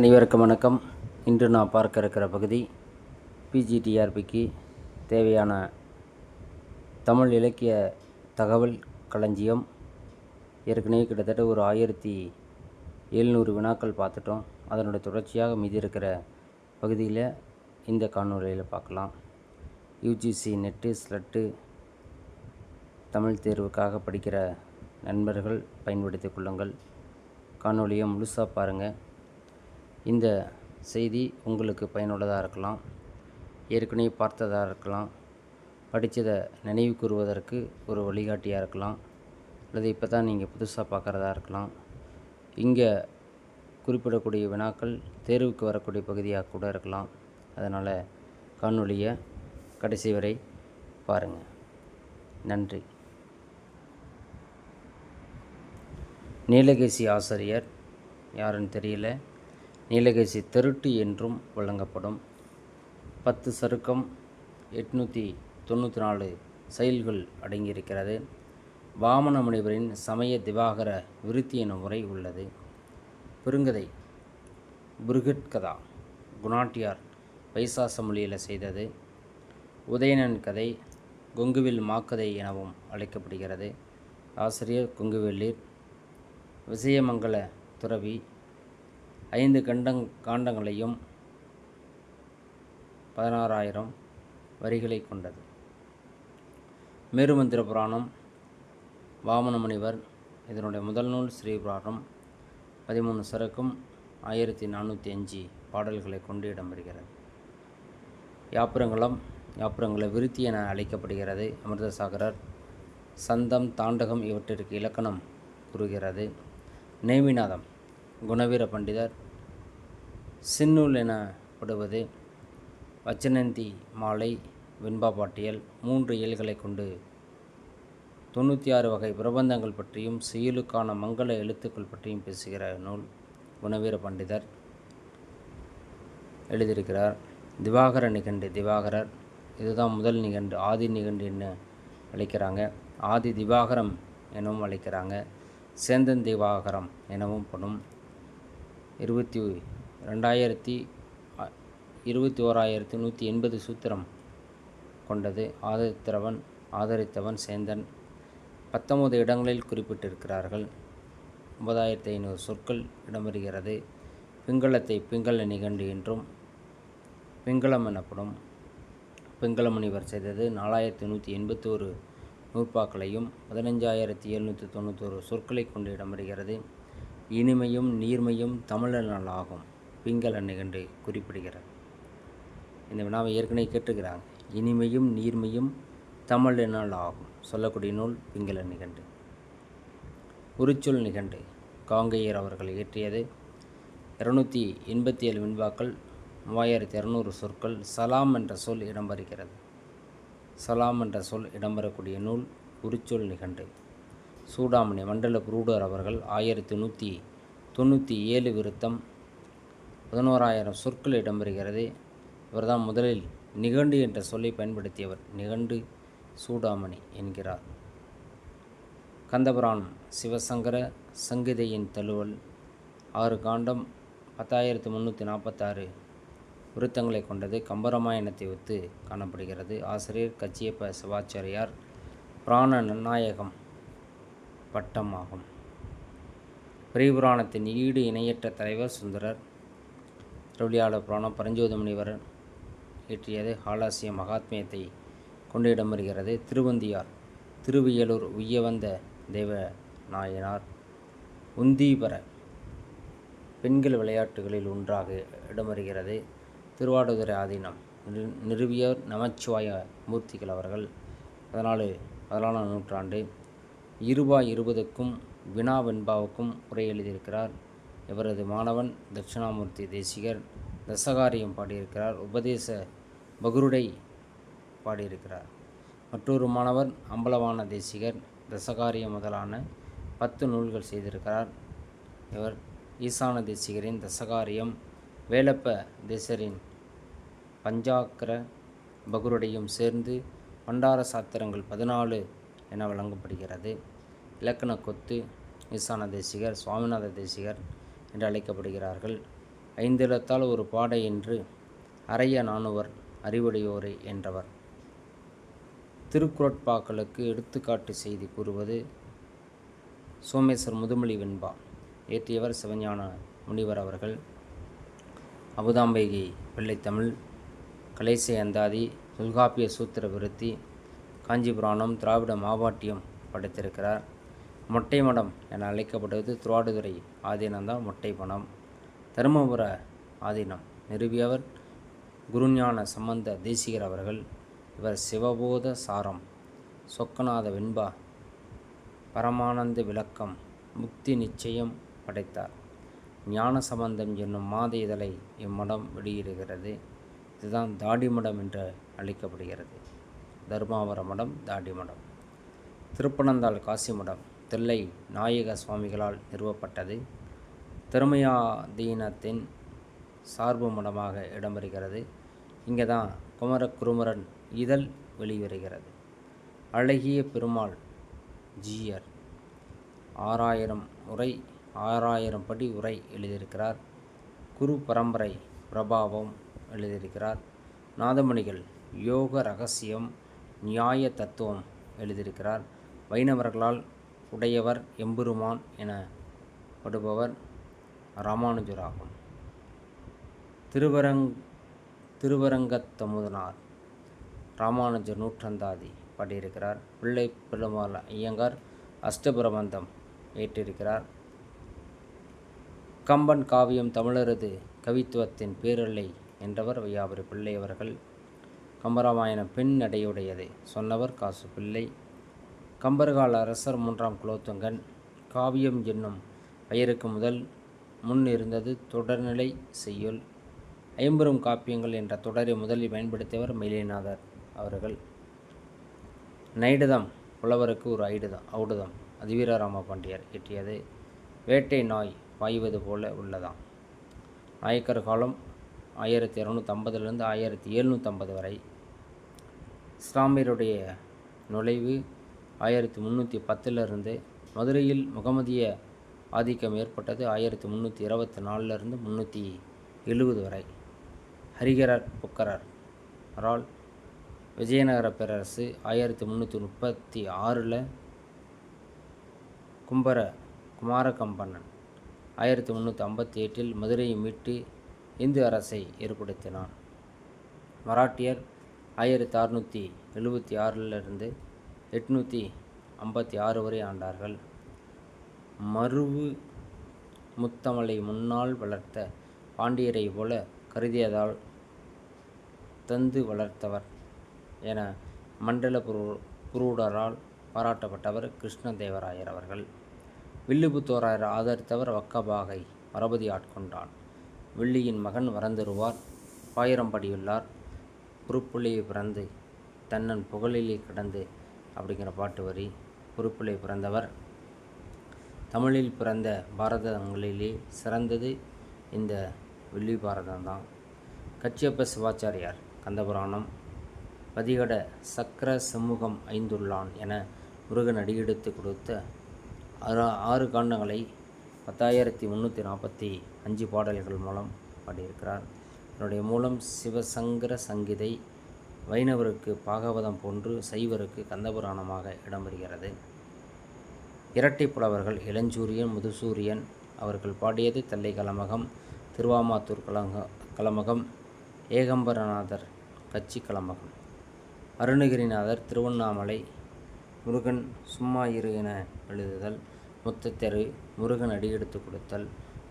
அனைவருக்கும் வணக்கம். இன்று நான் பார்க்க இருக்கிற பகுதி பிஜிடிஆர்பிக்கு தேவையான தமிழ் இலக்கிய தகவல் களஞ்சியம். ஏற்கனவே கிட்டத்தட்ட ஒரு ஆயிரத்தி எழுநூறு வினாக்கள் பார்த்துட்டோம். அதனுடைய தொடர்ச்சியாக மீதி இருக்கிற பகுதியில் இந்த காணொலியில் பார்க்கலாம். யூஜிசி நெட்டு ஸ்லட்டு தமிழ் தேர்வுக்காக படிக்கிற நண்பர்கள் பயன்படுத்திக் கொள்ளுங்கள். காணொலியை முழுசாக பாருங்கள் இந்த செய்தி உங்களுக்கு பயனுள்ளதாக இருக்கலாம். ஏற்கனவே பார்த்ததாக இருக்கலாம். படித்ததை நினைவு கூறுவதற்கு ஒரு வழிகாட்டியாக இருக்கலாம். அல்லது இப்போ தான் நீங்கள் புதுசாக பார்க்குறதா இருக்கலாம். இங்கே குறிப்பிடக்கூடிய வினாக்கள் தேர்வுக்கு வரக்கூடிய பகுதியாக கூட இருக்கலாம். அதனால் காணொலியை கடைசி வரை பாருங்கள் நன்றி. நீலகேசி ஆசிரியர் யாருன்னு தெரியல. நீலகேசி தெருட்டு என்றும் வழங்கப்படும். பத்து சருக்கம் எட்நூற்றி தொண்ணூற்றி நாலு செயல்கள் அடங்கியிருக்கிறது. வாமன முனிவரின் சமய திவாகர விருத்தி எனும் முறை உள்ளது. பெருங்கதை புருகட்கதா குணாட்டியார் பைசாச மொழியில் செய்தது. உதயணன் கதை கொங்குவில் மாக்கதை எனவும் அழைக்கப்படுகிறது. ஆசிரியர் கொங்குவெள்ளீர் விஜயமங்கல துறவி ஐந்து கண்டங் காண்டங்களையும் பதினாறாயிரம் வரிகளை கொண்டது. மேருமந்திர புராணம் வாமன முனிவர் இதனுடைய முதல் நூல் ஸ்ரீபுராணம் பதிமூணு சரக்கும் ஆயிரத்தி நானூற்றி அஞ்சு பாடல்களை கொண்டு இடம்பெறுகிறது யாப்புரங்களம் யாப்புரங்கள விருத்தி என அழைக்கப்படுகிறது. அமிர்தசாகரர் சந்தம் தாண்டகம் இவற்றிற்கு இலக்கணம் கூறுகிறது. நேமிநாதம் குணவீர பண்டிதர். சின்னூல் எனப்படுவது வச்சனந்தி மாலை வெண்பா பாட்டியல் மூன்று இயல்களை கொண்டு தொண்ணூற்றி ஆறு வகை பிரபந்தங்கள் பற்றியும் செயலுக்கான மங்கள எழுத்துக்கள் பற்றியும் பேசுகிற நூல் குணவீர பண்டிதர். எழுதியிருக்கிறார் திவாகர நிகண்டு திவாகரர். இதுதான் முதல் நிகண்டு ஆதி நிகண்டு என்ன அழைக்கிறாங்க. ஆதி திவாகரம் எனவும் அழைக்கிறாங்க. சேந்தன் திவாகரம் எனவும் படும். இருபத்தி ரெண்டாயிரத்தி இருபத்தி ஓராயிரத்தி நூற்றி எண்பது சூத்திரம் கொண்டது. ஆதரித்தவன் ஆதரித்தவன் சேந்தன். பத்தொன்பது இடங்களில் குறிப்பிட்டிருக்கிறார்கள். ஒன்பதாயிரத்தி ஐநூறு சொற்கள் இடம்பெறுகிறது. பிங்களத்தை பிங்கள நிகண்டு என்றும் பிங்களம் எனப்படும் பிங்கள முனிவர் செய்தது நாலாயிரத்தி நூற்றி எண்பத்தோரு நூற்பாக்களையும் பதினஞ்சாயிரத்தி எழுநூற்றி தொண்ணூற்றோரு சொற்களை கொண்டு இடம்பெறுகிறது. இனிமையும் நீர்மையும் தமிழனால் ஆகும் பிங்கள நிகண்டு குறிப்பிடுகிறது இந்த வினாவை ஏற்கனவே கேட்டுக்கிறாங்க இனிமையும் நீர்மையும் தமிழினால் ஆகும் சொல்லக்கூடிய நூல் பிங்கள நிகண்டு உரிச்சொல் நிகண்டு. காங்கையர் அவர்கள் இயற்றியது இரநூத்தி எண்பத்தி ஏழு விண்பாக்கள் மூவாயிரத்தி இரநூறு சொற்கள் சலாம் என்ற சொல் இடம்பெறுகிறது. சலாம் என்ற சொல் இடம்பெறக்கூடிய நூல் உரிச்சொல் நிகண்டு. சூடாமணி மண்டல புரூடர் அவர்கள் ஆயிரத்தி நூற்றி தொண்ணூற்றி ஏழு விருத்தம் பதினோராயிரம் சொற்கள் இடம்பெறுகிறது. இவர்தான் முதலில் நிகண்டு என்ற சொல்லை பயன்படுத்தியவர். நிகண்டு சூடாமணி என்கிறார். கந்தபுராணம். சிவசங்கர சங்கீதையின் தழுவல். ஆறு காண்டம் பத்தாயிரத்து முந்நூற்றி நாற்பத்தாறு விருத்தங்களை கொண்டது கம்பராமாயணத்தை ஒத்து காணப்படுகிறது. ஆசிரியர் கச்சியப்ப சிவாச்சாரியார் பிராண நன்னாயகம் பட்டம் ஆகும் பிரிபுராணத்தின் ஈடு இணையற்ற தலைவர் சுந்தரர் திருவிளையாட புராணம் பரஞ்சோதமுனிவர் இயற்றியது ஹாலாசிய மகாத்மியத்தை கொண்டு இடம்பெறுகிறது திருவந்தியார் திருவியலூர் உய்யவந்த தேவ நாயனார் உந்தீபர பெண்கள் விளையாட்டுகளில் ஒன்றாக இடம்பெறுகிறது திருவாடுதுறை ஆதீனம் நிறு- நமச்சிவாய மூர்த்திகள் அவர்கள் பதினாலு பதினாலாம் நூற்றாண்டு இருபா இருபதுக்கும் வினா வெண்பாவுக்கும் உரை எழுதியிருக்கிறார். இவரது மாணவன் தட்சிணாமூர்த்தி தேசிகர் தசகாரியம் பாடியிருக்கிறார். உபதேச பகுருடை பாடியிருக்கிறார். மற்றொரு மாணவர் அம்பலவான தேசிகர் தசகாரியம் முதலான பத்து நூல்கள் செய்திருக்கிறார். இவர் ஈசான தேசிகரின் தசகாரியம் வேலப்ப தேசரின் பஞ்சாக்கர பகுருடையும் சேர்ந்து பண்டார சாத்திரங்கள் பதினாலு என வழங்கப்படுகிறது. இலக்கண கொத்து ஈசான தேசிகர் சுவாமிநாத தேசிகர் என்று அழைக்கப்படுகிறார்கள். ஐந்திலத்தால் ஒரு பாடை என்று அறைய நாணுவர் அறிவுடையோரே என்றவர். திருக்குறட்பாக்களுக்கு எடுத்துக்காட்டு செய்தி கூறுவது சோமேஸ்வர் முதுமொழி வெண்பா ஏற்றியவர் சிவஞான முனிவர் அவர்கள். அபுதாம்பிகை பிள்ளைத்தமிழ் கலைசை அந்தாதி தொல்காப்பிய சூத்திர விருத்தி காஞ்சிபுராணம் திராவிட மாபாட்டியம் படைத்திருக்கிறார். மொட்டை மடம் என அழைக்கப்படுவது திருவாடுதுறை ஆதீனம்தான் மொட்டை மடம். தருமபுர ஆதீனம் நிறுவியவர் குருஞான சம்பந்த தேசிகர் அவர்கள். இவர் சிவபோத சாரம் சொக்கநாத வெண்பா பரமானந்த விளக்கம் முக்தி நிச்சயம் படைத்தார். ஞான சம்பந்தம் என்னும் மாத இதழை இம்மடம் வெளியிடுகிறது. இதுதான் தாடி மடம் என்று அழைக்கப்படுகிறது. தர்மாவர மடம் தாடி மடம் திருப்பனந்தாள் காசி மடம் தில்லை நாயக சுவாமிகளால் நிறுவப்பட்டது. திறமையாதீனத்தின் சார்பு மடமாக இடம்பெறுகிறது. இங்கே தான் குமரகுருமரன் இதழ் வெளிவருகிறது. அழகிய பெருமாள் ஜீயர். ஆறாயிரம் உரை ஆறாயிரம் படி உரை எழுதியிருக்கிறார். குரு பரம்பரை பிரபாவம் எழுதியிருக்கிறார். நாதமணிகள் யோக ரகசியம் நியாய தத்துவம் எழுதியிருக்கிறார். வைணவர்களால் உடையவர் எம்பெருமான் எனப்படுபவர் ராமானுஜராகும் திருவரங் திருவரங்கத்தமுதனார் ராமானுஜர் நூற்றந்தாதி பாடியிருக்கிறார். பிள்ளை பெருமாள் ஐயங்கார் அஷ்டபிரபந்தம் ஏற்றிருக்கிறார். கம்பன் காவியம் தமிழரது கவித்துவத்தின் பேரல்லை என்றவர் வையாபுரி பிள்ளை அவர்கள் கம்பராமாயண பெண் நடையுடையதை. சொன்னவர் காசு பிள்ளை. கம்பர்கால அரசர் மூன்றாம் குலோத்துங்கன். காவியம் என்னும் பெயருக்கு முதல் முன் இருந்தது தொடர்நிலை செய்யுள். ஐம்பெரும் காப்பியங்கள் என்ற தொடரை முதலில் பயன்படுத்தியவர் மயிலைநாதர் அவர்கள். நைடுதம் புலவருக்கு ஒரு ஐடுதம் அவுடுதம் அது வீரராம பாண்டியர் இயற்றியது வேட்டை நாய் பாய்வது போல உள்ளதாம். நாயக்கர் காலம் ஆயிரத்தி இரநூத்தம்பதுலேருந்து ஆயிரத்தி எழுநூற்றம்பது வரை இஸ்லாமியருடைய நுழைவு ஆயிரத்தி முந்நூற்றி பத்திலிருந்து மதுரையில் முகமதிய ஆதிக்கம் ஏற்பட்டது ஆயிரத்தி முந்நூற்றி இருபத்தி நாலுலேருந்து முந்நூற்றி எழுபது வரை. ஹரிகரர் புக்கரர் அவரால் விஜயநகர பேரரசு ஆயிரத்தி முந்நூற்றி முப்பத்தி ஆறில் கும்பர குமாரகம்பண்ணன் ஆயிரத்தி முந்நூற்றி ஐம்பத்தி எட்டில் மதுரையை மீட்டு இந்து அரசை ஏற்படுத்தினான் மராட்டியர் ஆயிரத்தி அறுநூற்றி எழுபத்தி ஆறிலிருந்து எட்நூற்றி ஐம்பத்தி ஆறு வரை ஆண்டார்கள். மருவு முத்தமலை முன்னால் வளர்த்த பாண்டியரை போல கருதியதால் தந்து வளர்த்தவர் என மண்டல புரு புரூடரால் பாராட்டப்பட்டவர் கிருஷ்ணதேவராயர் அவர்கள். வில்லுபுத்தோராயர் ஆதரித்தவர் வக்கபாகை மரபதி ஆட்கொண்டான். வில்லியின் மகன் வரந்தருவார். பாயிரம்படியுள்ளார். பொறுப்புள்ளையை பிறந்து தன்னன் புகழிலே கிடந்து அப்படிங்கிற பாட்டு வரி. பொறுப்பிலே பிறந்தவர் தமிழில் பிறந்த பாரதங்களிலே சிறந்தது இந்த வெள்ளி பாரதம்தான். கச்சியப்ப சிவாச்சாரியார் கந்தபுராணம். பதிகட சக்கர சமூகம் ஐந்துள்ளான் என முருகன் அடியெடுத்து கொடுத்த ஆறு ஆறு காண்டங்களை பத்தாயிரத்தி முந்நூற்றி நாற்பத்தி அஞ்சு பாடல்கள் மூலம் பாடியிருக்கிறார். அவருடைய மூலம் சிவசங்கர சங்கீதை வைணவருக்கு பாகவதம் போன்று சைவருக்கு கந்தபுராணமாக இடம்பெறுகிறது. இரட்டை புலவர்கள் இளஞ்சூரியன் முதுசூரியன் அவர்கள் பாடியது தல்லை கலமகம் திருவாமாத்தூர் கலங்க கலமகம் ஏகம்பரநாதர் கட்சி கலமகம் அருணகிரிநாதர் திருவண்ணாமலை முருகன் சும்மா இரு என எழுதுதல் முத்தத்தெரு முருகன் அடியெடுத்து கொடுத்தல்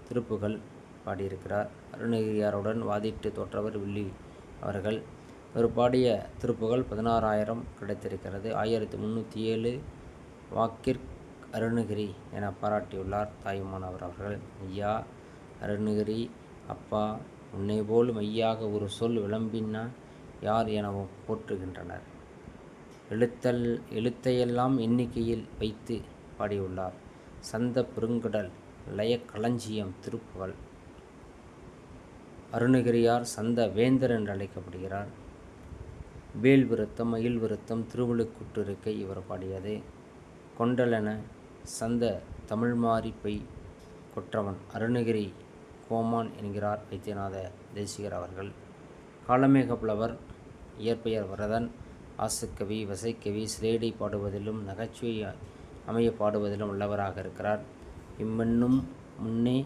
திருப்புகள் பாடியிருக்கிறார். அருணகிரியாருடன் வாதிட்டு தோற்றவர் வில்லி அவர்கள். இவர் பாடிய திருப்புகள் பதினாறாயிரம் கிடைத்திருக்கிறது. ஆயிரத்தி முந்நூற்றி ஏழு வாக்கிற் அருணகிரி என பாராட்டியுள்ளார் தாயுமானவர் அவர்கள். ஐயா அருணகிரி அப்பா உன்னை போல் மையாக ஒரு சொல் விளம்பினா யார் எனவும் போற்றுகின்றனர். எழுத்தல் எழுத்தையெல்லாம் எண்ணிக்கையில் வைத்து பாடியுள்ளார். சந்த பெருங்கடல் லயக்களஞ்சியம் திருப்புகழ். அருணகிரியார் சந்த வேந்தர் என்று அழைக்கப்படுகிறார் வேல் விருத்தம் மயில் விருத்தம் திருவள்ளுக்குற்றிருக்கை இவர் பாடியது. கொண்டலென சந்த தமிழ்மாரிப்பை பெய் கொற்றவன் அருணகிரி கோமான் என்கிறார் வைத்தியநாத தேசிகர் அவர்கள். காலமேக புலவர் இயற்பெயர் வரதன் ஆசுக்கவி வசைக்கவி சிலேடை பாடுவதிலும் நகைச்சுவை அமைய பாடுவதிலும் உள்ளவராக இருக்கிறார். இம்மென்னும் முன்னே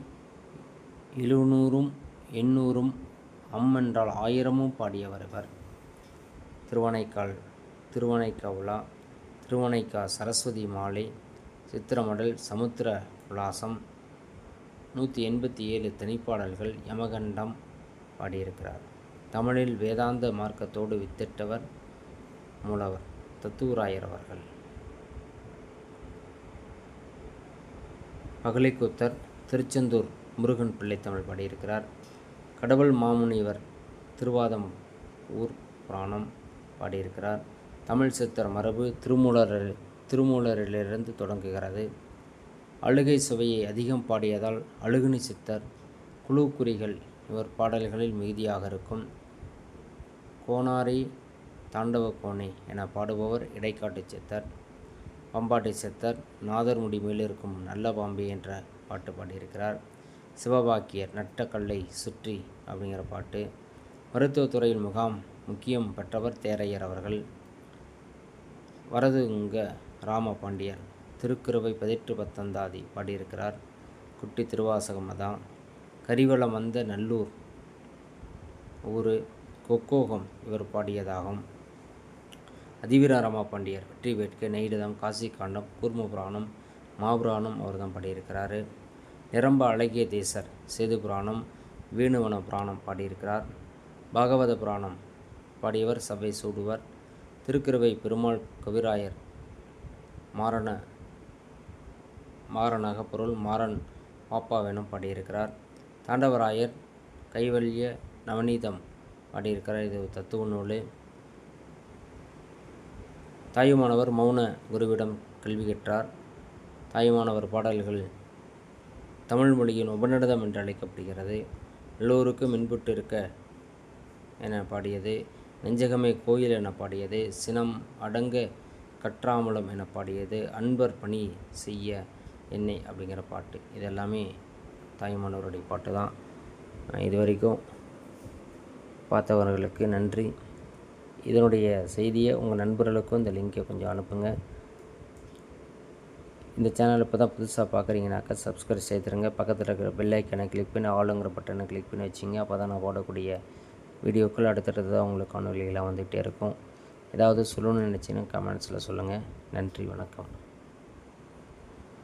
எழுநூறும் எண்ணூறும் அம்மென்றால் ஆயிரமும் பாடியவர் இவர். திருவனைக்கால் திருவனைக்கா உலா திருவனைக்கா சரஸ்வதி மாலை சித்திரமடல் சமுத்திர உலாசம் நூற்றி எண்பத்தி ஏழு தனிப்பாடல்கள் யமகண்டம் பாடியிருக்கிறார். தமிழில் வேதாந்த மார்க்கத்தோடு வித்திட்டவர் மூலவர் தத்துவராயர் அவர்கள். பகலைக்கூத்தர் திருச்செந்தூர் முருகன் பிள்ளை தமிழ் பாடியிருக்கிறார். கடவுள் மாமுனிவர் திருவாதம் ஊர் புராணம் பாடியிருக்கிறார். தமிழ் சித்தர் மரபு திருமூலர் திருமூலரிலிருந்து தொடங்குகிறது. அழுகை சுவையை அதிகம் பாடியதால் அழுகுனி சித்தர் குழு குறிகள் இவர் பாடல்களில் மிகுதியாக இருக்கும். கோனாரி தாண்டவ கோணி என பாடுபவர் இடைக்காட்டு சித்தர். பம்பாட்டி சித்தர் நாதர்முடி மேலிருக்கும் நல்ல பாம்பே என்ற பாட்டு பாடியிருக்கிறார். சிவபாக்கியர் நட்டக்கல்லை சுற்றி அப்படிங்கிற பாட்டு. மருத்துவத்துறையில் முகாம் முக்கியம் பெற்றவர் தேரையர் அவர்கள். வரதுங்க ராமபாண்டியர். திருக்குறவை பதிற்று பத்தந்தாதி பாடியிருக்கிறார். குட்டி திருவாசகம் தான் கரிவளம் வந்த நல்லூர் ஊர் கொக்கோகம் இவர் பாடியதாகும். அதிவீர ராமபாண்டியர் வெற்றி வேட்கை நெய்டதம் காசி காண்டம் கூர்ம புராணம் மாபுராணம் அவர் தான் பாடியிருக்கிறாரு. நிரம்ப அழகிய தேசர் சேது புராணம் வேணுவன புராணம் பாடியிருக்கிறார். பாகவத புராணம் பாடியவர் சபை சூடுவர். திருக்கிருவை பெருமாள் கவிராயர் மாரண மாறனாக பொருள் மாறன் பாப்பாவெனும் பாடியிருக்கிறார். தாண்டவராயர் கைவல்ய நவநீதம் பாடியிருக்கிறார். இது தத்துவ நூல். தாயுமானவர் மௌன குருவிடம் கல்வி கற்றார். தாயுமானவர் பாடல்கள் தமிழ் மொழியின் உபநடதம் என்று அழைக்கப்படுகிறது. எல்லோருக்கும் இன்புட்டு இருக்க என பாடியது நெஞ்சகமே கோயில் என பாடியது சினம் அடங்க கற்றாமலம் என பாடியது அன்பர் பணி செய்ய என்னை அப்படிங்கிற பாட்டு. இது எல்லாமே தாய்மானவருடைய பாட்டு தான். இது வரைக்கும் பார்த்தவர்களுக்கு நன்றி. இதனுடைய செய்தியை உங்கள் நண்பர்களுக்கும் இந்த லிங்கை கொஞ்சம் அனுப்புங்கள் இந்த சேனல் இப்போ தான் புதுசாக பார்க்குறீங்கனாக்கா சப்ஸ்கிரைப் செய்துருங்க. பக்கத்தில் இருக்கிற பெல்லைக்கனை கிளிக் பண்ணி ஆளுங்கிற பட்டனை கிளிக் பண்ணி வச்சிங்க. அப்போ தான் நான் போடக்கூடிய வீடியோக்கள் அடுத்தடுத்து தான் உங்களுக்கு காணொலிகளாக வந்துகிட்டே இருக்கும். ஏதாவது சொல்லணும்னு நினச்சிங்கன்னா கமெண்ட்ஸில் சொல்லுங்கள் நன்றி வணக்கம்.